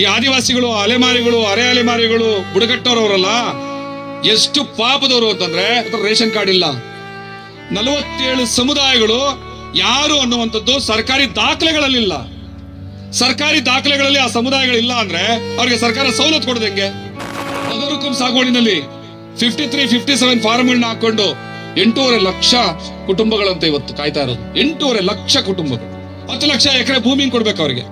ಈ ಆದಿವಾಸಿಗಳು, ಅಲೆಮಾರಿಗಳು, ಅರೆ ಅಲೆಮಾರಿಗಳು ಬುಡಕಟ್ಟವರವರಲ್ಲ ಎಷ್ಟು ಪಾಪದವರು ಅಂತಂದ್ರೆ ರೇಷನ್ ಕಾರ್ಡ್ ಇಲ್ಲ. ನಲವತ್ತೇಳು ಸಮುದಾಯಗಳು ಯಾರು ಅನ್ನುವಂಥದ್ದು ಸರ್ಕಾರಿ ದಾಖಲೆಗಳಲ್ಲಿಲ್ಲ. ಸರ್ಕಾರಿ ದಾಖಲೆಗಳಲ್ಲಿ ಆ ಸಮುದಾಯಗಳಿಲ್ಲ ಅಂದ್ರೆ ಅವ್ರಿಗೆ ಸರ್ಕಾರ ಸವಲತ್ತು ಕೊಡೋದು ಹೆಂಗೆ? ಅದರಕ್ಕೂ ಸಾಗುವಳಿನಲ್ಲಿ ಫಿಫ್ಟಿ ತ್ರೀ ಫಿಫ್ಟಿ ಸೆವೆನ್ ಫಾರ್ಮ್ಗಳನ್ನ ಹಾಕೊಂಡು ಎಂಟೂವರೆ ಲಕ್ಷ ಕುಟುಂಬಗಳಂತ ಇವತ್ತು ಕಾಯ್ತಾ ಇರೋದು. ಎಂಟೂವರೆ ಲಕ್ಷ ಕುಟುಂಬಗಳು. ಹತ್ತು ಲಕ್ಷ ಎಕರೆ ಭೂಮಿ ಕೊಡ್ಬೇಕು ಅವ್ರಿಗೆ.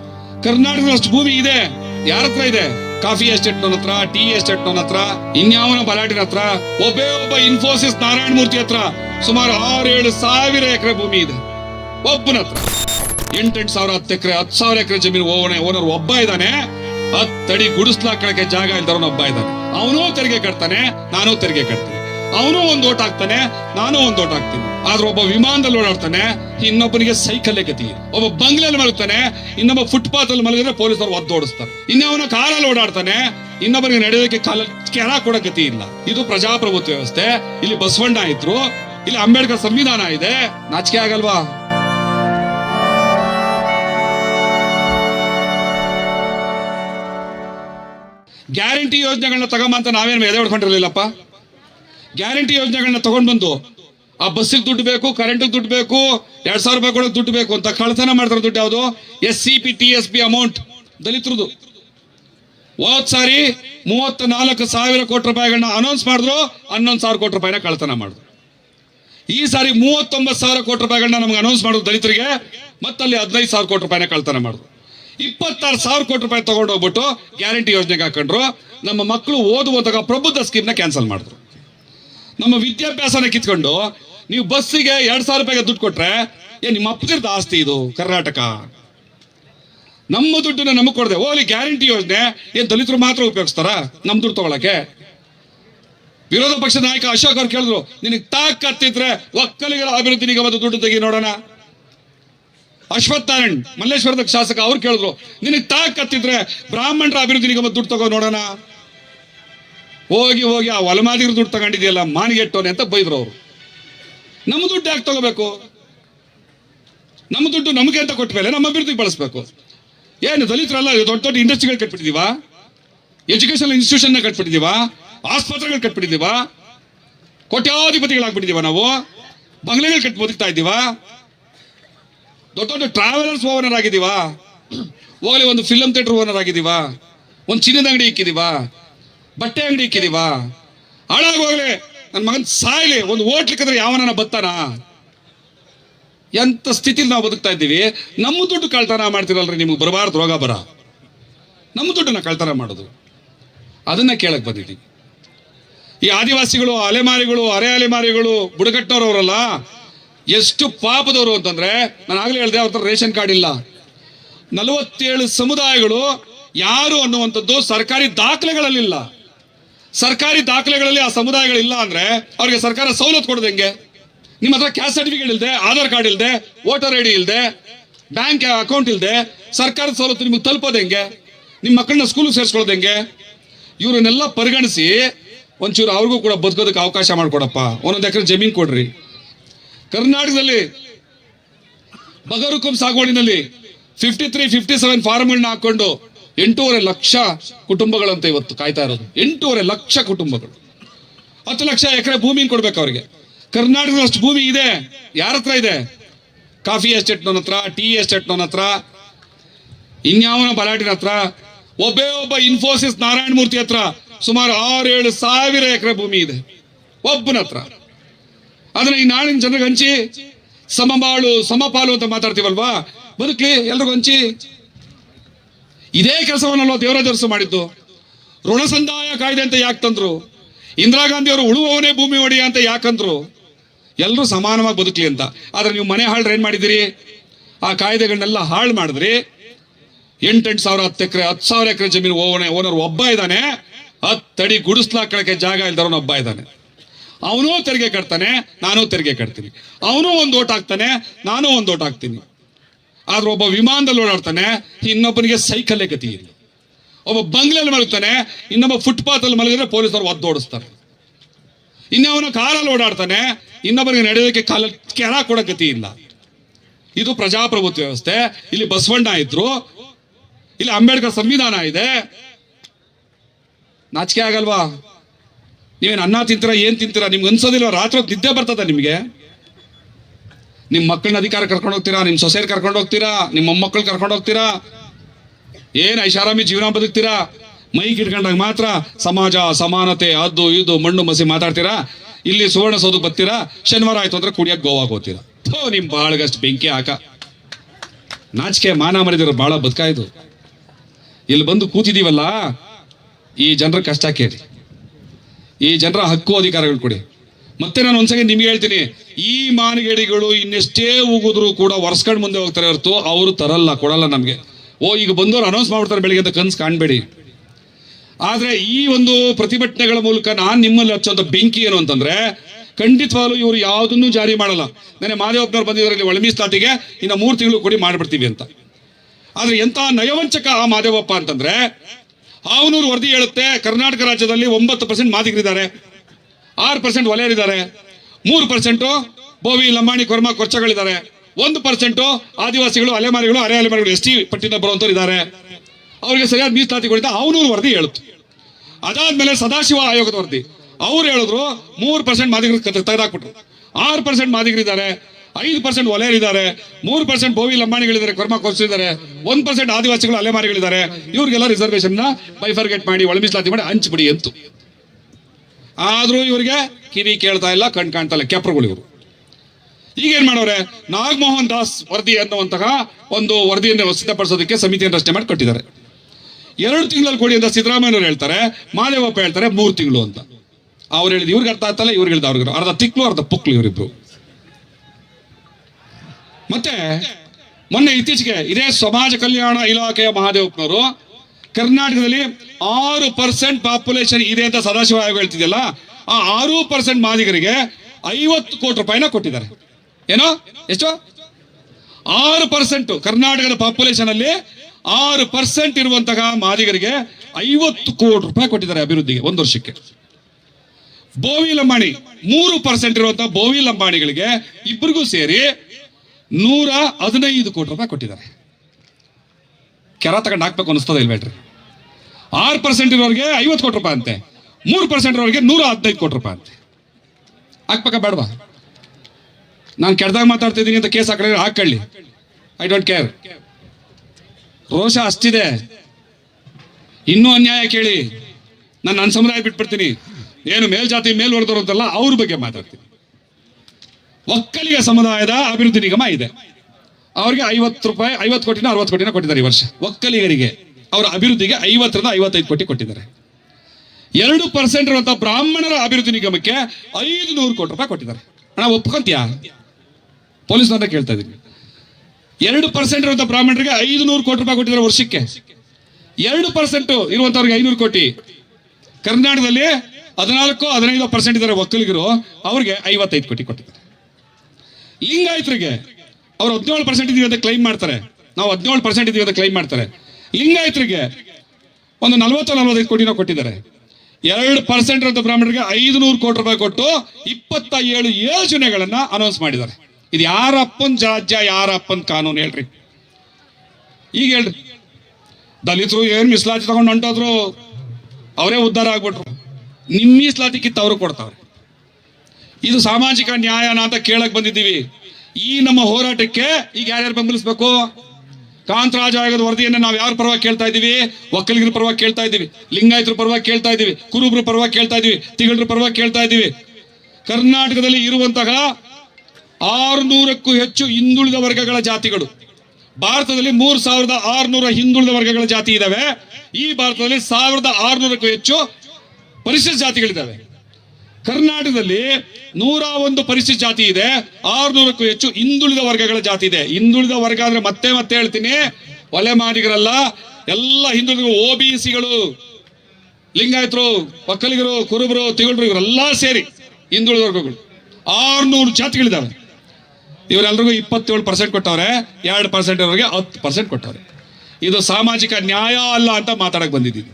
ಕರ್ನಾಟಕದ ಅಷ್ಟು ಭೂಮಿ ಇದೆ. ಯಾರ ಹತ್ರ ಇದೆ? ಕಾಫಿ ಎಸ್ಟೇಟ್ ಹತ್ರ, ಟೀ ಎಸ್ಟೇಟ್ ಹತ್ರ, ಇನ್ಯಾವನ ಬಲಾಟಿನ ಹತ್ರ, ಒಬ್ಬೇ ಒಬ್ಬ ಇನ್ಫೋಸಿಸ್ ನಾರಾಯಣ ಮೂರ್ತಿ ಹತ್ರ ಸುಮಾರು ಆರು ಏಳು ಸಾವಿರ ಎಕರೆ ಭೂಮಿ ಇದೆ. ಒಬ್ಬನ ಹತ್ರ. ಎಂಟೆಂಟು ಸಾವಿರ, ಹತ್ತು ಎಕರೆ, ಹತ್ತು ಸಾವಿರ ಎಕರೆ ಜಮೀನು ಓವಣೆ, ಓನರ್ ಒಬ್ಬ ಇದ್ದಾನೆ. ಹತ್ತಡಿ ಗುಡಿಸ್ಲಾಕಳಕ್ಕೆ ಜಾಗ ಇಲ್ದವನ ಒಬ್ಬ ಇದ್ದಾನೆ. ಅವನೂ ತೆರಿಗೆ ಕಟ್ತಾನೆ, ನಾನು ತೆರಿಗೆ ಕಟ್ತೀನಿ. ಅವನು ಒಂದು ಓಟ್ ಹಾಕ್ತಾನೆ, ನಾನು ಒಂದು ಓಟ್ ಹಾಕ್ತೀನಿ. ಆದ್ರೆ ಒಬ್ಬ ವಿಮಾನದಲ್ಲಿ ಓಡಾಡ್ತಾನೆ, ಇನ್ನೊಬ್ಬನಿಗೆ ಸೈಕಲ್ ಗತಿ ಒಬ್ಬ ಬಂಗ್ಲೆಯಲ್ಲಿ ಮಲಗ್ತಾನೆ, ಇನ್ನೊಬ್ಬ ಫುಟ್ಪಾತ್ ಅಲ್ಲಿ ಮಲಗಿದ್ರೆ ಪೊಲೀಸರು ಒದ್ದೋಡಿಸ್ತಾರೆ. ಇನ್ನವನ ಕಾರಲ್ಲಿ ಓಡಾಡ್ತಾನೆ, ಇನ್ನೊಬ್ಬನಿಗೆ ನಡೆಯೋದಕ್ಕೆ ಕಾಲ ಕೆರ ಕೊಡೋ ಗತಿ ಇಲ್ಲ. ಇದು ಪ್ರಜಾಪ್ರಭುತ್ವ ವ್ಯವಸ್ಥೆ. ಇಲ್ಲಿ ಬಸವಣ್ಣ ಇದ್ರು, ಇಲ್ಲಿ ಅಂಬೇಡ್ಕರ್ ಸಂವಿಧಾನ ಇದೆ. ನಾಚಿಕೆ ಆಗಲ್ವಾ? ಗ್ಯಾರಂಟಿ ಯೋಜನೆಗಳನ್ನ ತಗೊಂಬ ಅಂತ ನಾವೇನು ಎದೆ ಹೊಡ್ಕೊಂಡಿರ್ಲಿಲ್ಲಪ್ಪ? ಗ್ಯಾರಂಟಿ ಯೋಜನೆಗಳನ್ನ ತಗೊಂಡ್ ಬಂದು ಆ ಬಸ್ಸಿಗೆ ದುಡ್ಡು ಬೇಕು, ಕರೆಂಟಿಗೆ ದುಡ್ಡು ಬೇಕು, ಎರಡ್ ಸಾವಿರ ರೂಪಾಯಿ ಕೊಡೋಕೆ ದುಡ್ಡು ಬೇಕು ಅಂತ ಕಳ್ತನ ಮಾಡ್ತಾರೆ ದುಡ್ಡು ಯಾವುದು? S C P T S P amount ದಲಿತರದು. ಹೋದ್ ಸಾರಿ ಮೂವತ್ತ ನಾಲ್ಕು ಸಾವಿರ ಕೋಟಿ ರೂಪಾಯಿಗಳನ್ನ ಅನೌನ್ಸ್ ಮಾಡಿದ್ರು, ಹನ್ನೊಂದು ಸಾವಿರ ಕೋಟಿ ರೂಪಾಯಿನ ಕಳ್ತನ ಮಾಡಿದ್ರು. ಈ ಸಾರಿ ಮೂವತ್ತೊಂಬತ್ತು ಸಾವಿರ ಕೋಟಿ ರೂಪಾಯಿಗಳನ್ನ ನಮ್ಗೆ ಅನೌನ್ಸ್ ಮಾಡಿದ್ರು ದಲಿತರಿಗೆ, ಮತ್ತಲ್ಲಿ ಹದಿನೈದು ಸಾವಿರ ಕೋಟಿ ರೂಪಾಯಿನ ಕಳ್ತನ ಮಾಡಿದ್ರು. ಇಪ್ಪತ್ತಾರು ಸಾವಿರ ಕೋಟಿ ರೂಪಾಯಿ ತಗೊಂಡೋಗ್ಬಿಟ್ಟು ಗ್ಯಾರಂಟಿ ಯೋಜನೆಗೆ ಹಾಕೊಂಡ್ರು, ನಮ್ಮ ಮಕ್ಕಳು ಓದುವಂತಹ ಪ್ರಬುದ್ಧ ಸ್ಕೀಮ್ನ ಕ್ಯಾನ್ಸಲ್ ಮಾಡಿದ್ರು. ನಮ್ಮ ವಿದ್ಯಾಭ್ಯಾಸನ ಕಿತ್ಕೊಂಡು ನೀವು ಬಸ್ಸಿಗೆ ಎರಡ್ ಸಾವಿರ ರೂಪಾಯಿಗೆ ದುಡ್ಡು ಕೊಟ್ರೆ, ಏ, ನಿಮ್ಮ ಅಪ್ಪದಿರ್ದ ಆಸ್ತಿ ಇದು, ಕರ್ನಾಟಕ. ನಮ್ಮ ದುಡ್ಡನ್ನ ನಮಗೆ ಕೊಡದೆ ಓಲಿ ಗ್ಯಾರಂಟಿ ಯೋಜನೆ. ಏನ್ ದಲಿತರು ಮಾತ್ರ ಉಪಯೋಗಿಸ್ತಾರ? ನಮ್ ದುಡ್ಡು ತಗೊಳಕ್ಕೆ. ವಿರೋಧ ಪಕ್ಷದ ನಾಯಕ ಅಶೋಕ್ ಅವ್ರು ಕೇಳಿದ್ರು, ನಿನಗೆ ತಾಕತ್ತಿದ್ರೆ ಒಕ್ಕಲಿಗರ ಅಭಿವೃದ್ಧಿ ನಿಗಮದ ದುಡ್ಡು ತೆಗಿ ನೋಡೋಣ. ಅಶ್ವತ್ ನಾರಾಯಣ್ ಮಲ್ಲೇಶ್ವರದ ಶಾಸಕ ಅವ್ರು ಕೇಳಿದ್ರು, ನಿನಗೆ ತಾಕತ್ತಿದ್ರೆ ಬ್ರಾಹ್ಮಣರ ಅಭಿವೃದ್ಧಿ ನಿಗಮದ ದುಡ್ಡು ತಗೋ ನೋಡೋಣ. ಹೋಗಿ ಹೋಗಿ ಆ ಒಲಮಾದಿಗ್ರ ದುಡ್ಡು ತಗೊಂಡಿದೆಯಲ್ಲ ಮಾನಿಗೆಟ್ಟೋನೆ ಅಂತ ಬೈದ್ರು ಅವರು. ನಮ್ಮ ದುಡ್ಡು ಯಾಕೆ ತಗೋಬೇಕು? ನಮ್ಮ ದುಡ್ಡು ನಮಗೆ ಅಂತ ಕೊಟ್ಟ ಮೇಲೆ ನಮ್ಮ ಅಭಿವೃದ್ಧಿಗೆ ಬಳಸಬೇಕು. ಏನು ದಲಿತರಲ್ಲ ದೊಡ್ಡ ದೊಡ್ಡ ಇಂಡಸ್ಟ್ರಿಗಳು ಕಟ್ಬಿಟ್ಟಿದೀವಾ? Education institution ಕಟ್ಬಿಟ್ಟಿದೀವಾ? ಆಸ್ಪತ್ರೆಗಳು ಕಟ್ಬಿಟ್ಟಿದೀವಾ? ಕೋಟ್ಯಾಧಿಪತಿಗಳಾಗ್ಬಿಟ್ಟಿದೀವ ನಾವು? ಬಂಗ್ಲೆಗಳು ಕಟ್ಟಿ ಬದುಕ್ತಾ ಇದ್ದೀವಾ? ದೊಡ್ಡ ದೊಡ್ಡ ಟ್ರಾವೆಲರ್ಸ್ ಓನರ್ ಆಗಿದ್ದೀವಾ? ಹೋಗಲಿ ಒಂದು ಫಿಲಂ ಥಿಯೇಟರ್ ಓನರ್ ಆಗಿದ್ದೀವಾ? ಒಂದು ಚಿನ್ನದ ಅಂಗಡಿ ಇಕ್ಕಿದೀವಾ ಬಟ್ಟೆ ಅಂಗಡಿ ಇಕ್ಕಿದೀವಾ? ಹಾಳಾಗೋಗ್ಲಿ ನನ್ನ ಮಗನ್ ಸಾಯ್ಲಿ, ಒಂದು ಓಟ್ಲಿಕ್ಕಂದ್ರೆ ಯಾವನ ಬತ್ತಾನ? ಎಂತ ಸ್ಥಿತಿಲಿ ನಾವು ಬದುಕ್ತಾ ಇದ್ದೀವಿ? ನಮ್ಮ ದುಡ್ಡು ಕಳ್ತನ ಮಾಡ್ತಿರಲ್ರಿ ನಿಮ್ಗೆ ಬರಬಾರ್ದು ರೋಗ ಬರ. ನಮ್ಮ ದುಡ್ಡನ್ನ ಕಳ್ತನ ಮಾಡೋದು. ಅದನ್ನ ಕೇಳಕ್ ಬಂದಿದ್ದೀವಿ ಈ ಆದಿವಾಸಿಗಳು, ಅಲೆಮಾರಿಗಳು ಅರೆ ಅಲೆಮಾರಿಗಳು ಬುಡಕಟ್ಟವರವರಲ್ಲ ಎಷ್ಟು ಪಾಪದವರು ಅಂತಂದ್ರೆ, ನಾನು ಆಗ್ಲೇ ಹೇಳಿದೆ ಅವ್ರ ರೇಷನ್ ಕಾರ್ಡ್ ಇಲ್ಲ. ನಲವತ್ತೇಳು ಸಮುದಾಯಗಳು ಯಾರು ಅನ್ನುವಂಥದ್ದು ಸರ್ಕಾರಿ ದಾಖಲೆಗಳಲ್ಲಿಲ್ಲ. ಸರ್ಕಾರಿ ದಾಖಲೆಗಳಲ್ಲಿ ಆ ಸಮುದಾಯಗಳಿಲ್ಲ ಅಂದ್ರೆ ಅವರಿಗೆ ಸರ್ಕಾರ ಸವಲತ್ತು ಕೊಡೋದು ಹೆಂಗೆ? ನಿಮ್ಮ ಹತ್ರ ಕ್ಯಾಸ್ಟ್ ಸರ್ಟಿಫಿಕೇಟ್ ಇಲ್ಲದೆ ಆಧಾರ್ ಕಾರ್ಡ್ ಇಲ್ಲದೆ ವೋಟರ್ ಐ ಡಿ ಇಲ್ಲದೆ ಬ್ಯಾಂಕ್ ಅಕೌಂಟ್ ಇಲ್ಲದೆ ಸರ್ಕಾರದ ಸವಲತ್ತು ನಿಮಗೆ ತಲುಪೋದು ಹೆಂಗೆ? ನಿಮ್ಮ ಮಕ್ಕಳನ್ನ ಸ್ಕೂಲ್ ಸೇರಿಸ್ಕೊಳ್ಳೋದು ಹೆಂಗೆ? ಇವ್ರನ್ನೆಲ್ಲ ಪರಿಗಣಿಸಿ ಒಂಚೂರು ಅವ್ರಿಗೂ ಕೂಡ ಬದುಕೋದಕ್ಕೆ ಅವಕಾಶ ಮಾಡಿಕೊಡಪ್ಪ. ಒಂದೊಂದು ಎಕರೆ ಜಮೀನು ಕೊಡ್ರಿ. ಕರ್ನಾಟಕದಲ್ಲಿ ಬಗರುಕುಂ ಸಾಗುವಳಿನಲ್ಲಿ ಫಿಫ್ಟಿ ತ್ರೀ ಫಿಫ್ಟಿ ಸೆವೆನ್ ಫಾರ್ಮ್ಗಳನ್ನ ಹಾಕೊಂಡು ಎಂಟೂವರೆ ಲಕ್ಷ ಕುಟುಂಬಗಳಂತ ಇವತ್ತು ಕಾಯ್ತಾ ಇರೋದು. ಎಂಟೂವರೆ ಲಕ್ಷ ಕುಟುಂಬಗಳು. ಹತ್ತು ಲಕ್ಷ ಎಕರೆ ಭೂಮಿ ಕೊಡ್ಬೇಕು ಅವ್ರಿಗೆ. ಕರ್ನಾಟಕದಷ್ಟು ಭೂಮಿ ಇದೆ. ಯಾರ ಹತ್ರ ಇದೆ? ಕಾಫಿ ಎಸ್ಟೇಟ್ ಹತ್ರ, ಟೀ ಎಸ್ಟೇಟ್ ಹತ್ರ, ಇನ್ಯಾವನ ಬಲಾಟಿನ ಹತ್ರ, ಒಬ್ಬೇ ಒಬ್ಬ ಇನ್ಫೋಸಿಸ್ ನಾರಾಯಣ ಮೂರ್ತಿ ಹತ್ರ ಸುಮಾರು ಆರು ಏಳು ಸಾವಿರ ಎಕರೆ ಭೂಮಿ ಇದೆ. ಒಬ್ಬನ ಹತ್ರ. ಅದನ್ನ ಈ ನಾಳಿನ ಜನರಿಗೆ ಹಂಚಿ, ಸಮಬಾಳು, ಸಮಪಾಲು ಅಂತ ಮಾತಾಡ್ತೀವಲ್ವಾ? ಬದುಕಲಿ, ಎಲ್ರಿಗೂ ಹಂಚಿ. ಇದೇ ಕೆಲಸವನ್ನಲ್ವ ದೇವರಾಜರಸು ಮಾಡಿದ್ದು. ಋಣ ಸಂದಾಯ ಕಾಯ್ದೆ ಅಂತ ಯಾಕೆ ತಂದ್ರು? ಇಂದಿರಾ ಗಾಂಧಿ ಅವರು ಉಳುವವನೇ ಭೂಮಿ ಒಡೆಯ ಅಂತ ಯಾಕಂದ್ರು ಎಲ್ಲರೂ ಸಮಾನವಾಗಿ ಬದುಕಲಿ ಅಂತ. ಆದ್ರೆ ನೀವು ಮನೆ ಹಾಳ್ರೆ ಏನ್ ಮಾಡಿದಿರಿ ಆ ಕಾಯ್ದೆಗಳನ್ನೆಲ್ಲ ಹಾಳು ಮಾಡಿದ್ರಿ ಎಂಟೆಂಟು ಸಾವಿರ, ಹತ್ತು ಎಕರೆ, ಹತ್ತು ಸಾವಿರ ಎಕರೆ ಜಮೀನು ಓವನೆ, ಓನರ್ ಒಬ್ಬ ಇದ್ದಾನೆ. ಹತ್ತಡಿ ಗುಡಿಸ್ಲಾಕಳಕ್ಕೆ ಜಾಗ ಇಲ್ದವನ ಒಬ್ಬ ಇದ್ದಾನೆ. ಅವನು ತೆರಿಗೆ ಕಟ್ತಾನೆ, ನಾನು ತೆರಿಗೆ ಕಟ್ತೀನಿ. ಅವನು ಒಂದು ಓಟ್ ಹಾಕ್ತಾನೆ, ನಾನು ಒಂದು ಓಟ್ ಹಾಕ್ತೀನಿ. ಆದ್ರೆ ಒಬ್ಬ ವಿಮಾನದಲ್ಲಿ ಓಡಾಡ್ತಾನೆ, ಇನ್ನೊಬ್ಬನಿಗೆ ಸೈಕಲ್ ಗತಿ ಇಲ್ಲ. ಒಬ್ಬ ಬಂಗ್ಲೆಯಲ್ಲಿ ಮಲಗ್ತಾನೆ, ಇನ್ನೊಬ್ಬ ಫುಟ್ಪಾತ್ ಅಲ್ಲಿ ಮಲಗಿದ್ರೆ ಪೊಲೀಸರು ಒದ್ದೋಡಿಸ್ತಾರೆ. ಇನ್ನೊಬ್ಬನ ಕಾರಲ್ಲಿ ಓಡಾಡ್ತಾನೆ, ಇನ್ನೊಬ್ಬನಿಗೆ ನಡೆಯೋದಕ್ಕೆ ಕಾಲ ಕೆರ ಕೊಡೋ ಗತಿ ಇಲ್ಲ. ಇದು ಪ್ರಜಾಪ್ರಭುತ್ವ ವ್ಯವಸ್ಥೆ. ಇಲ್ಲಿ ಬಸವಣ್ಣ ಇದ್ರು. ಇಲ್ಲಿ ಅಂಬೇಡ್ಕರ್ ಸಂವಿಧಾನ ಇದೆ. ನಾಚಿಕೆ ಆಗಲ್ವಾ? ನೀವೇನು ಅನ್ನ ತಿಂತೀರಾ, ಏನ್ ತಿಂತೀರಾ? ನಿಮ್ಗೆ ಅನ್ಸೋದಿಲ್ಲ ರಾತ್ರಿ ನಿದ್ದೆ ಬರ್ತದ ನಿಮಗೆ? ನಿಮ್ಮ ಮಕ್ಕಳನ್ನ ಅಧಿಕಾರ ಕರ್ಕೊಂಡು ಹೋಗ್ತೀರಾ? ನಿಮ್ಮ ಸೊಸೆ ಕರ್ಕೊಂಡು ಹೋಗ್ತೀರಾ? ನಿಮ್ಮ ಮೊಮ್ಮಕ್ಕಳು ಕರ್ಕೊಂಡು ಹೋಗ್ತೀರಾ? ಏನ್ ಐಷಾರಾಮಿ ಜೀವನ ಬದುಕ್ತೀರಾ? ಮೈ ಕಿಟ್ಕೊಂಡಾಗ ಮಾತ್ರ ಸಮಾಜ ಸಮಾನತೆ ಅದು ಇದು ಮಣ್ಣು ಮಸಿ ಮಾತಾಡ್ತೀರಾ? ಇಲ್ಲಿ ಸುವರ್ಣ ಸೌಧಕ್ಕೆ ಬರ್ತೀರಾ? ಶನಿವಾರ ಆಯ್ತು ಅಂದ್ರೆ ಕುಡಿಯಕ್ಕೆ ಗೋವಾಗೆ ಹೋಗ್ತೀರಾ? ಥೋ, ನಿಮ್ ಬಾಳ್ಗಷ್ಟು ಬೆಂಕಿ ಹಾಕ. ನಾಚಿಕೆ ಮಾನ ಮರಿದಿರ ಬಹಳ ಬದುಕಾಯ್ತು ಇಲ್ಲಿ ಬಂದು ಕೂತಿದೀವಲ್ಲ? ಈ ಜನರ ಕಷ್ಟ ಕೇಳಿ. ಈ ಜನರ ಹಕ್ಕು ಅಧಿಕಾರಗಳು ಕೊಡಿ. ಮತ್ತೆ ನಾನು ಒಂದ್ಸಲ ನಿಮ್ಗೆ ಹೇಳ್ತೀನಿ, ಈ ಮಾನಗೇಡಿಗಳು ಇನ್ನೆಷ್ಟೇ ಉಗಿದ್ರು ಕೂಡ ಒರೆಸ್ಕೊಂಡು ಮುಂದೆ ಹೋಗ್ತಾರೆ ಹೊರತು ಅವರು ತರಲ್ಲ, ಕೊಡಲ್ಲ ನಮಗೆ. ಓ, ಈಗ ಬಂದವರು ಅನೌನ್ಸ್ ಮಾಡ್ಬಿಡ್ತಾರೆ ಬೆಳಿಗ್ಗೆ ಅಂತ ಕನ್ಸು ಕಾಣಬೇಡಿ. ಆದ್ರೆ ಈ ಒಂದು ಪ್ರತಿಭಟನೆಗಳ ಮೂಲಕ ನಾನು ನಿಮ್ಮಲ್ಲಿ ಹಚ್ಚುವಂಥ ಬೆಂಕಿ ಏನು ಅಂತಂದ್ರೆ, ಖಂಡಿತವಾಗ್ಲೂ ಇವರು ಯಾವುದನ್ನು ಜಾರಿ ಮಾಡಲ್ಲ. ನೆನೆ ಮಾದೇವಪ್ಪನವ್ರು ಬಂದಿದ್ರಲ್ಲಿ ಒಳಮಿ ಮೀಸಲಾತಿಗೆ ಇನ್ನು ಮೂರು ತಿಂಗಳು ಕೊಡಿ ಮಾಡಿಬಿಡ್ತೀವಿ ಅಂತ. ಆದ್ರೆ ಎಂತ ನಯವಂಚಕ ಆ ಮಾದೇವಪ್ಪ ಅಂತಂದ್ರೆ ಅವನೂರು ವರದಿ ಹೇಳುತ್ತೆ, ಕರ್ನಾಟಕ ರಾಜ್ಯದಲ್ಲಿ ಒಂಬತ್ತು ಪರ್ಸೆಂಟ್ ಮಾದಿಗರಿದ್ದಾರೆ. ಆರು ಪರ್ಸೆಂಟ್ ವಲಯರಿದ್ದಾರೆ ಮೂರು ಪರ್ಸೆಂಟು ಬೋವಿ, ಲಂಬಾಣಿ, ಕೊರ್ಮ, ಕೊರ್ಚಗಳಿದ್ದಾರೆ. ಒಂದು ಪರ್ಸೆಂಟು ಆದಿವಾಸಿಗಳು, ಅಲೆಮಾರಿಗಳು ಅರೆ ಅಲೆಮಾರಿಗಳು ಎಸ್ ಟಿ ಪಟ್ಟಿನ ಬರುವಂತವ್ರು ಇದ್ದಾರೆ. ಅವರಿಗೆ ಸರಿಯಾದ ಮೀಸಲಾತಿ ಕೊಡಿದ ಅವನೂರು ವರದಿ ಹೇಳುತ್ತೆ. ಅದಾದ್ಮೇಲೆ ಸದಾಶಿವ ಆಯೋಗದ ವರದಿ. ಅವ್ರು ಹೇಳಿದ್ರು ಮೂರು ಪರ್ಸೆಂಟ್ ಮಾದಿಗರು ತೆಗೆದಾಕ್ಬಿಟ್ರು. ಆರು ಪರ್ಸೆಂಟ್ ಮಾದಿಗರಿದ್ದಾರೆ, ಐದು ಪರ್ಸೆಂಟ್ ಒಲೆಯರಿದ್ದಾರೆ, ಮೂರು ಪರ್ಸೆಂಟ್ ಬೋವಿ, ಲಂಬಾಣಿಗಳಿದ್ದಾರೆ, ಕರ್ಮ ಕೊರ್ಸಿದ್ದಾರೆ ಒಂದು ಪರ್ಸೆಂಟ್ ಆದಿವಾಸಿಗಳು, ಅಲೆಮಾರಿಗಳಿದ್ದಾರೆ. ಇವ್ರಿಗೆಲ್ಲ ರಿಸರ್ವೇಷನ್ನ ಬೈಫರ್ಗೆಟ್ ಮಾಡಿ ಒಳ ಮೀಸಲಾತಿ ಮಾಡಿ ಹಂಚ್ಬಿಡಿ ಅಂತು. ಆದ್ರೂ ಇವರಿಗೆ ಕಿವಿ ಕೇಳ್ತಾ ಇಲ್ಲ, ಕಣ್ ಕಾಣ್ತಾ ಇಲ್ಲ ಕೆಪ್ರಗಳು ಇವರು ಈಗ ಏನ್ ಮಾಡೋರೆ, ನಾಗಮೋಹನ್ ದಾಸ್ ವರದಿ ಅನ್ನುವಂತಹ ಒಂದು ವರದಿಯನ್ನು ಸಿದ್ಧಪಡಿಸೋದಕ್ಕೆ ಸಮಿತಿಯನ್ನು ರಚನೆ ಮಾಡಿ ಕೊಟ್ಟಿದ್ದಾರೆ. ಎರಡು ತಿಂಗಳಲ್ಲಿ ಕೊಡಿ ಅಂತ ಸಿದ್ದರಾಮಯ್ಯವ್ರು ಹೇಳ್ತಾರೆ, ಮಾದೇವಪ್ಪ ಹೇಳ್ತಾರೆ, ಮೂರು ತಿಂಗಳು ಅಂತ. ಅವ್ರು ಹೇಳಿದ ಇವ್ರಿಗೆ ಅರ್ಥ ಆಗ್ತಲ್ಲ ಇವ್ರಿಗೆ ಹೇಳಿದ ಅವ್ರಿಗೆ ಅರ್ಧ ತಿಕ್ಲು ಅರ್ಧ ಪುಕ್ಲು ಇವರಿಬ್ರು. ಮತ್ತೆ, ಮೊನ್ನೆ ಇತ್ತೀಚೆಗೆ ಇದೇ ಸಮಾಜ ಕಲ್ಯಾಣ ಇಲಾಖೆಯ ಮಹಾದೇವಪ್ಪನವರು ಕರ್ನಾಟಕದಲ್ಲಿ ಆರು ಪರ್ಸೆಂಟ್ ಪಾಪ್ಯುಲೇಷನ್ ಇದೆ ಅಂತ ಸದಾಶಿವ ಆಯೋಗ ಹೇಳ್ತಿದೆಯಲ್ಲ, ಆ ಆರು ಪರ್ಸೆಂಟ್ ಮಾದಿಗರಿಗೆ ಐವತ್ತು ಕೋಟಿ ರೂಪಾಯಿನ ಕೊಟ್ಟಿದ್ದಾರೆ. ಏನೋ? ಎಷ್ಟು? ಆರು ಪರ್ಸೆಂಟ್ ಕರ್ನಾಟಕದ ಪಾಪ್ಯುಲೇಷನ್ ಅಲ್ಲಿ ಆರು ಪರ್ಸೆಂಟ್ ಇರುವಂತಹ ಮಾದಿಗರಿಗೆ ಐವತ್ತು ಕೋಟಿ ರೂಪಾಯಿ ಕೊಟ್ಟಿದ್ದಾರೆ ಅಭಿವೃದ್ಧಿಗೆ ಒಂದು ವರ್ಷಕ್ಕೆ. ಬೋವಿ ಲಂಬಾಣಿ ಮೂರು ಪರ್ಸೆಂಟ್ ಇರುವಂತಹ ಬೋವಿ ಲಂಬಾಣಿಗಳಿಗೆ ಇಬ್ಬರಿಗೂ ಸೇರಿ ನೂರ ಹದಿನೈದು ಕೋಟಿ ರೂಪಾಯಿ ಕೊಟ್ಟಿದ್ದಾರೆ. ಕೆರ ತಗೊಂಡು ಹಾಕ್ಬೇಕು ಅನಿಸ್ತದೆ ಇಲ್ಬೇಡ್ರಿ ಆರು ಪರ್ಸೆಂಟ್ ಇರೋರಿಗೆ ಐವತ್ತು ಕೋಟಿ ರೂಪಾಯಿ ಅಂತೆ. ಮೂರು ಪರ್ಸೆಂಟ್ ಇರೋರಿಗೆ ನೂರ ಹದಿನೈದು ಕೋಟಿ ರೂಪಾಯಿ ಅಂತೆ. ಹಾಕ್ಬೇಕಾ ಬೇಡವಾ? ನಾನು ಕೆಡ್ದಾಗ ಮಾತಾಡ್ತಿದ್ದೀನಿ ಅಂತ ಕೇಸ್ ಹಾಕಿ ಹಾಕೊಳ್ಳಿ ಐ ಡೋಂಟ್ ಕೇರ್ ರೋಷ ಅಷ್ಟಿದೆ. ಇನ್ನೂ ಅನ್ಯಾಯ ಕೇಳಿ. ನಾನು ನನ್ನ ಸಮುದಾಯ ಬಿಟ್ಬಿಡ್ತೀನಿ. ಏನು ಮೇಲ್ಜಾತಿ ಮೇಲ್ವರ್ದವರು ಅಂತಲ್ಲ ಅವ್ರ ಬಗ್ಗೆ ಮಾತಾಡ್ತೀನಿ. ಒಕ್ಕಲಿಗ ಸಮುದಾಯದ ಅಭಿವೃದ್ಧಿ ನಿಗಮ ಇದೆ. ಅವ್ರಿಗೆ ಐವತ್ತು ರೂಪಾಯಿ, ಐವತ್ತು ಕೋಟಿನ, ಅರವತ್ತು ಕೋಟಿನ ಕೊಟ್ಟಿದ್ದಾರೆ ಈ ವರ್ಷ ಒಕ್ಕಲಿಗರಿಗೆ. ಅವರ ಅಭಿವೃದ್ಧಿಗೆ ಐವತ್ತರಿಂದ ಐವತ್ತೈದು ಕೋಟಿ ಕೊಟ್ಟಿದ್ದಾರೆ. ಎರಡು ಪರ್ಸೆಂಟ್ ಇರುವಂತಹ ಬ್ರಾಹ್ಮಣರ ಅಭಿವೃದ್ಧಿ ನಿಗಮಕ್ಕೆ ಐದು ನೂರು ಕೋಟಿ ರೂಪಾಯಿ ಕೊಟ್ಟಿದ್ದಾರೆ. ಅಣ್ಣ, ಒಪ್ಕೊಂತೀಯಾ? ಅಂತ ಕೇಳ್ತಾ ಇದ್ದೀನಿ. ಎರಡು ಪರ್ಸೆಂಟ್ ಇರುವಂತಹ ಬ್ರಾಹ್ಮಣರಿಗೆ ಐದು ನೂರು ಕೋಟಿ ರೂಪಾಯಿ ಕೊಟ್ಟಿದ್ದಾರೆ ವರ್ಷಕ್ಕೆ. ಎರಡು ಪರ್ಸೆಂಟ್ ಇರುವಂತವ್ರಿಗೆ ಐನೂರು ಕೋಟಿ. ಕರ್ನಾಟಕದಲ್ಲಿ ಹದಿನಾಲ್ಕು, ಹದಿನೈದು ಪರ್ಸೆಂಟ್ ಇದ್ದಾರೆ ಒಕ್ಕಲಿಗರು, ಅವ್ರಿಗೆ ಐವತ್ತೈದು ಕೋಟಿ ಕೊಟ್ಟಿದ್ದಾರೆ. ಲಿಂಗಾಯತರಿಗೆ ಅವ್ರು ಹದಿನೇಳು ಪರ್ಸೆಂಟ್ ಇದೀವಿ ಅಂತ ಕ್ಲೈಮ್ ಮಾಡ್ತಾರೆ. ನಾವು ಹದಿನೇಳು ಪರ್ಸೆಂಟ್ ಇದೀವಿ ಅಂತ ಕ್ಲೈಮ್ ಮಾಡ್ತಾರೆ. ಲಿಂಗಾಯತರಿಗೆ ಒಂದು ನಲವತ್ತು ನಲವತ್ತೈದು ಕೋಟಿನ ಕೊಟ್ಟಿದ್ದಾರೆ. ಎರಡು ಪರ್ಸೆಂಟ್ ಅಂತ ಬ್ರಾಹ್ಮಣರಿಗೆ ಐದು ನೂರು ಕೋಟಿ ರೂಪಾಯಿ ಕೊಟ್ಟು ಇಪ್ಪತ್ತ ಏಳು ಯೋಜನೆಗಳನ್ನ ಅನೌನ್ಸ್ ಮಾಡಿದ್ದಾರೆ. ಇದು ಯಾರಪ್ಪನ ರಾಜ್ಯ ಯಾರಪ್ಪನ ಕಾನೂನು ಹೇಳ್ರಿ. ಈಗ ಹೇಳ್ರಿ. ದಲಿತರು ಏನ್ ಮೀಸಲಾತಿ ತಗೊಂಡು ಹೊಂಟೋದ್ರು ಅವರೇ ಉದ್ಧಾರ ಆಗ್ಬಿಟ್ರು. ನಿಮ್ಮ ಮೀಸಲಾತಿ ಕಿತ್ತ ಅವರು ಕೊಡ್ತಾವ್ರೆ. ಇದು ಸಾಮಾಜಿಕ ನ್ಯಾಯನ ಅಂತ ಕೇಳಕ್ ಬಂದಿದ್ದೀವಿ. ಈ ನಮ್ಮ ಹೋರಾಟಕ್ಕೆ ಈಗ ಯಾರ್ಯಾರು ಬೆಂಬಲಿಸ್ಬೇಕು? ಕಾಂತರಾಜ ಆಯೋಗದ ವರದಿಯನ್ನು ನಾವು ಯಾರ ಪರವಾಗಿ ಕೇಳ್ತಾ ಇದ್ದೀವಿ? ಒಕ್ಕಲಿಗರ ಪರವಾಗಿ ಕೇಳ್ತಾ ಇದ್ದೀವಿ. ಲಿಂಗಾಯತರ ಪರವಾಗಿ ಕೇಳ್ತಾ ಇದ್ದೀವಿ. ಕುರುಬ್ರ ಪರವಾಗಿ ಕೇಳ್ತಾ ಇದ್ದೀವಿ. ತಿಗಳರ ಪರವಾಗಿ ಕೇಳ್ತಾ ಇದ್ದೀವಿ. ಕರ್ನಾಟಕದಲ್ಲಿ ಇರುವಂತಹ ಆರುನೂರಕ್ಕೂ ಹೆಚ್ಚು ಹಿಂದುಳಿದ ವರ್ಗಗಳ ಜಾತಿಗಳು. ಭಾರತದಲ್ಲಿ ಮೂರ್ ಸಾವಿರದ ಆರುನೂರ ಹಿಂದುಳಿದ ವರ್ಗಗಳ ಜಾತಿ ಇದಾವೆ. ಈ ಭಾರತದಲ್ಲಿ ಸಾವಿರದ ಆರುನೂರಕ್ಕೂ ಹೆಚ್ಚು ಪರಿಶಿಷ್ಟ ಜಾತಿಗಳಿದ್ದಾವೆ ಕರ್ನಾಟಕದಲ್ಲಿ ನೂರ ಒಂದು ಪರಿಸ್ಥಿತಿ ಜಾತಿ ಇದೆ, ಆರ್ನೂರಕ್ಕೂ ಹೆಚ್ಚು ಹಿಂದುಳಿದ ವರ್ಗಗಳ ಜಾತಿ ಇದೆ. ಹಿಂದುಳಿದ ವರ್ಗ ಅಂದ್ರೆ ಮತ್ತೆ ಮತ್ತೆ ಹೇಳ್ತೀನಿ, ಒಲೆ ಮಾದಿಗರಲ್ಲ, ಎಲ್ಲ ಹಿಂದುಳಿದ ಒ ಬಿ ಸಿಗಳು ಲಿಂಗಾಯತರು, ಒಕ್ಕಲಿಗರು, ಕುರುಬರು, ತಿಗಳರು, ಇವರೆಲ್ಲ ಸೇರಿ ಹಿಂದುಳಿದ ವರ್ಗಗಳು. ಆರ್ನೂರು ಜಾತಿಗಳಿದ್ದಾವೆ. ಇವರೆಲ್ಲರಿಗೂ ಇಪ್ಪತ್ತೇಳು ಪರ್ಸೆಂಟ್ ಕೊಟ್ಟವ್ರೆ, ಎರಡು ಪರ್ಸೆಂಟ್ ಅವರಿಗೆ ಹತ್ತು ಪರ್ಸೆಂಟ್ ಕೊಟ್ಟವ್ರೆ. ಇದು ಸಾಮಾಜಿಕ ನ್ಯಾಯ ಅಲ್ಲ ಅಂತ ಮಾತಾಡಕ್ ಬಂದಿದ್ದೀವಿ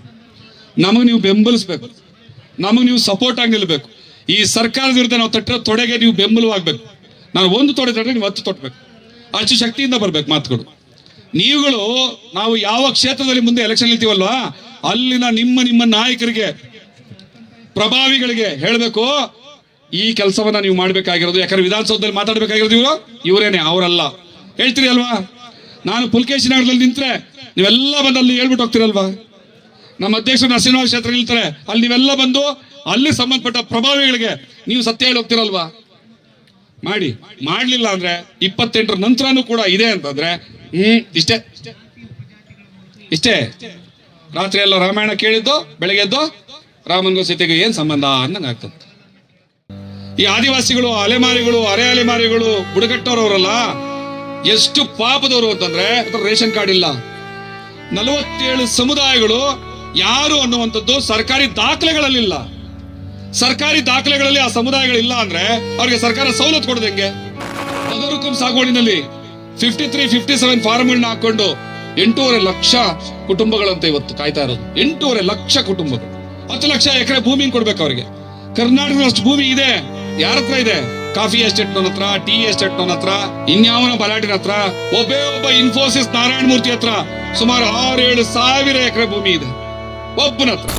ನಮಗೆ ನೀವು ಬೆಂಬಲಿಸ್ಬೇಕು. ನಮಗೆ ನೀವು ಸಪೋರ್ಟ್ ಆಗಿ ನಿಲ್ಬೇಕು ಈ ಸರ್ಕಾರದ ವಿರುದ್ಧ ನಾವು ತಟ್ಟಿರೋ ತೊಡೆಗೆ ನೀವು ಬೆಂಬಲವಾಗಬೇಕು. ನಾನು ಒಂದು ತೊಡೆ ತಟ್ಟರೆ ನೀವು ಹತ್ತು ತೊಟ್ಟಬೇಕು ಅಷ್ಟು ಶಕ್ತಿಯಿಂದ ಬರಬೇಕು ಮಾತುಗಳು. ನೀವುಗಳು ನಾವು ಯಾವ ಕ್ಷೇತ್ರದಲ್ಲಿ ಮುಂದೆ ಎಲೆಕ್ಷನ್ ನಿಲ್ತೀವಲ್ವಾ? ಅಲ್ಲಿನ ನಿಮ್ಮ ನಿಮ್ಮ ನಾಯಕರಿಗೆ, ಪ್ರಭಾವಿಗಳಿಗೆ ಹೇಳಬೇಕು. ಈ ಕೆಲಸವನ್ನ ನೀವು ಮಾಡಬೇಕಾಗಿರೋದು. ಯಾಕಂದ್ರೆ ವಿಧಾನಸೌಧದಲ್ಲಿ ಮಾತಾಡಬೇಕಾಗಿರೋದು ಇವರು, ಇವರೇನೆ, ಅವರಲ್ಲ. ಹೇಳ್ತೀರಿ ಅಲ್ವಾ? ನಾನು ಪುಲ್ಕೇಶಿ ನಗರದಲ್ಲಿ ನಿಂತ್ರೆ ನೀವೆಲ್ಲ ಬಂದು ಅಲ್ಲಿ ಹೇಳ್ಬಿಟ್ಟು ಹೋಗ್ತೀರಲ್ವಾ? ನಮ್ಮ ಅಧ್ಯಕ್ಷರು ನರಸಿಂಹ ಕ್ಷೇತ್ರ ನಿಲ್ತಾರೆ. ಅಲ್ಲಿ ನೀವೆಲ್ಲ ಬಂದು ಅಲ್ಲಿ ಸಂಬಂಧಪಟ್ಟ ಪ್ರಭಾವಿಗಳಿಗೆ ನೀವು ಸತ್ಯ ಹೇಳಿ ಹೋಗ್ತಿರಲ್ವಾ? ಮಾಡಿ. ಮಾಡಲಿಲ್ಲ ಅಂದ್ರೆ ಇಪ್ಪತ್ತೆಂಟರ ನಂತರನೂ ಕೂಡ ಇದೆ ಅಂತಂದ್ರೆ, ಹ್ಮ್, ಇಷ್ಟೇ. ಇಷ್ಟೇ. ರಾತ್ರಿ ಎಲ್ಲ ರಾಮಾಯಣ ಕೇಳಿದ್ದು ಬೆಳಗ್ಗೆದ್ದು ರಾಮನ್ಗೂ ಸೀತೆಗೆ ಏನ್ ಸಂಬಂಧ ಅನ್ನಂಗ್ ಆಗ್ತದೆ. ಈ ಆದಿವಾಸಿಗಳು, ಅಲೆಮಾರಿಗಳು ಅರೆ ಅಲೆಮಾರಿಗಳು ಬುಡಕಟ್ಟೋರವರಲ್ಲ, ಎಷ್ಟು ಪಾಪದವರು ಅಂತಂದ್ರೆ ರೇಷನ್ ಕಾರ್ಡ್ ಇಲ್ಲ. ನಲವತ್ತೇಳು ಸಮುದಾಯಗಳು ಯಾರು ಅನ್ನುವಂಥದ್ದು ಸರ್ಕಾರಿ ದಾಖಲೆಗಳಲ್ಲಿಲ್ಲ. ಸರ್ಕಾರಿ ದಾಖಲೆಗಳಲ್ಲಿ ಆ ಸಮುದಾಯಗಳಿಲ್ಲ ಅಂದ್ರೆ ಅವ್ರಿಗೆ ಸರ್ಕಾರ ಸವಲತ್ತು ಕೊಡೋದು ಹೆಂಗೆ? ಅದರಕ್ಕೂ ಸಾಗುವಳಿನಲ್ಲಿ ಫಿಫ್ಟಿ ತ್ರೀ ಫಿಫ್ಟಿ ಸೆವೆನ್ ಫಾರ್ಮ್ಗಳನ್ನ ಹಾಕೊಂಡು ಎಂಟೂವರೆ ಲಕ್ಷ ಕುಟುಂಬಗಳಂತ ಇವತ್ತು ಕಾಯ್ತಾ ಇರೋದು. ಎಂಟೂವರೆ ಲಕ್ಷ ಕುಟುಂಬಗಳು. ಹತ್ತು ಲಕ್ಷ ಎಕರೆ ಭೂಮಿ ಕೊಡ್ಬೇಕು ಅವ್ರಿಗೆ. ಕರ್ನಾಟಕದಷ್ಟು ಭೂಮಿ ಇದೆ. ಯಾರ ಹತ್ರ ಇದೆ? ಕಾಫಿ ಎಸ್ಟೇಟ್ ಹತ್ರ, ಟೀ ಎಸ್ಟೇಟ್ ಹತ್ರ, ಇನ್ಯಾವನ ಬಲಾಟಿನ ಹತ್ರ, ಒಬ್ಬೇ ಒಬ್ಬ ಇನ್ಫೋಸಿಸ್ ನಾರಾಯಣ ಮೂರ್ತಿ ಹತ್ರ ಸುಮಾರು ಆರು ಏಳು ಸಾವಿರ ಎಕರೆ ಭೂಮಿ ಇದೆ. ಒಬ್ಬನ ಹತ್ರ.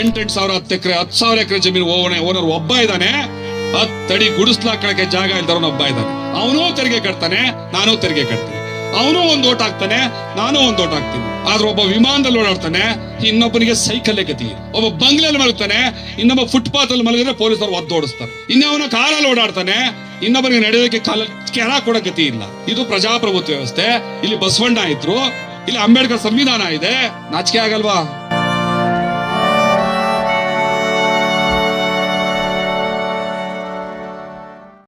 ಎಂಟೆಂಟು ಸಾವಿರ ಹತ್ತು ಎಕರೆ, ಹತ್ತು ಸಾವಿರ ಎಕರೆ ಜಮೀನು ಓವಣೆ, ಓನರ್ ಒಬ್ಬ ಇದ್ದಾನೆ. ಹತ್ತಡಿ ಗುಡಿಸ್ಲಾಕಳಕ್ಕೆ ಜಾಗ ಇಲ್ದವನು ಒಬ್ಬ ಇದ್ದಾನೆ. ಅವನು ತೆರಿಗೆ ಕಟ್ತಾನೆ, ನಾನು ತೆರಿಗೆ ಕಟ್ತೀನಿ. ಅವನು ಒಂದು ಓಟ್ ಹಾಕ್ತಾನೆ, ನಾನು ಒಂದು ಓಟ್ ಹಾಕ್ತೀನಿ. ಆದ್ರೆ ಒಬ್ಬ ವಿಮಾನದಲ್ಲಿ ಓಡಾಡ್ತಾನೆ, ಇನ್ನೊಬ್ಬನಿಗೆ ಸೈಕಲ್ ಗತಿ. ಒಬ್ಬ ಬಂಗ್ಲೆಯಲ್ಲಿ ಮಲಗ್ತಾನೆ, ಇನ್ನೊಬ್ಬ ಫುಟ್ಪಾತ್ ಅಲ್ಲಿ ಮಲಗಿದ್ರೆ ಪೊಲೀಸರು ಒದ್ದು ಓಡಿಸ್ತಾರೆ. ಇನ್ನೊವನ ಕಾರಲ್ಲಿ ಓಡಾಡ್ತಾನೆ, ಇನ್ನೊಬ್ಬನಿಗೆ ನಡೆಯೋದಕ್ಕೆ ಕಾಲ ಕೆಳ ಕೊಡೋ ಗತಿ ಇಲ್ಲ. ಇದು ಪ್ರಜಾಪ್ರಭುತ್ವ ವ್ಯವಸ್ಥೆ. ಇಲ್ಲಿ ಬಸವಣ್ಣ ಇದ್ರು, ಇಲ್ಲಿ ಅಂಬೇಡ್ಕರ್ ಸಂವಿಧಾನ ಇದೆ. ನಾಚಿಕೆ ಆಗಲ್ವಾ?